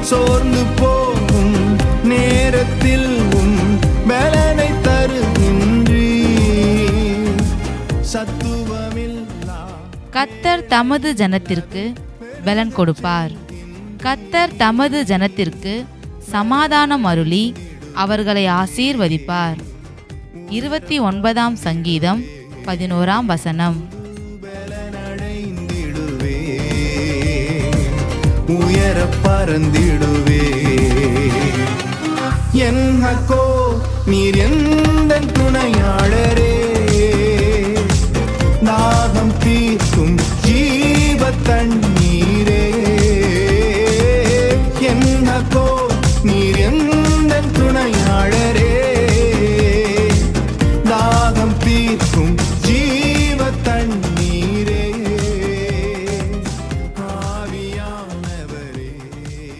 சோர்ந்து போகும் நேரத்தில் பலனை தருகின்றி. சத்துவமில்லா. கத்தர் தமது ஜனத்திற்கு பலன் கொடுப்பார். கத்தர் தமது ஜனத்திற்கு சமாதானம் அருளி அவர்களை ஆசீர்வதிப்பார். இருபத்தி ஒன்பதாம் சங்கீதம் பதினோராம் வசனம். உயர பறந்திடுவே. என் அக்கோ நீர் எந்த துணையாளரே? நாகம் தீர்க்கும் ஜீவ தண்ணீரே என் அக்கோ துணையாளரே? நாகம் தீர்க்கும் ஜீ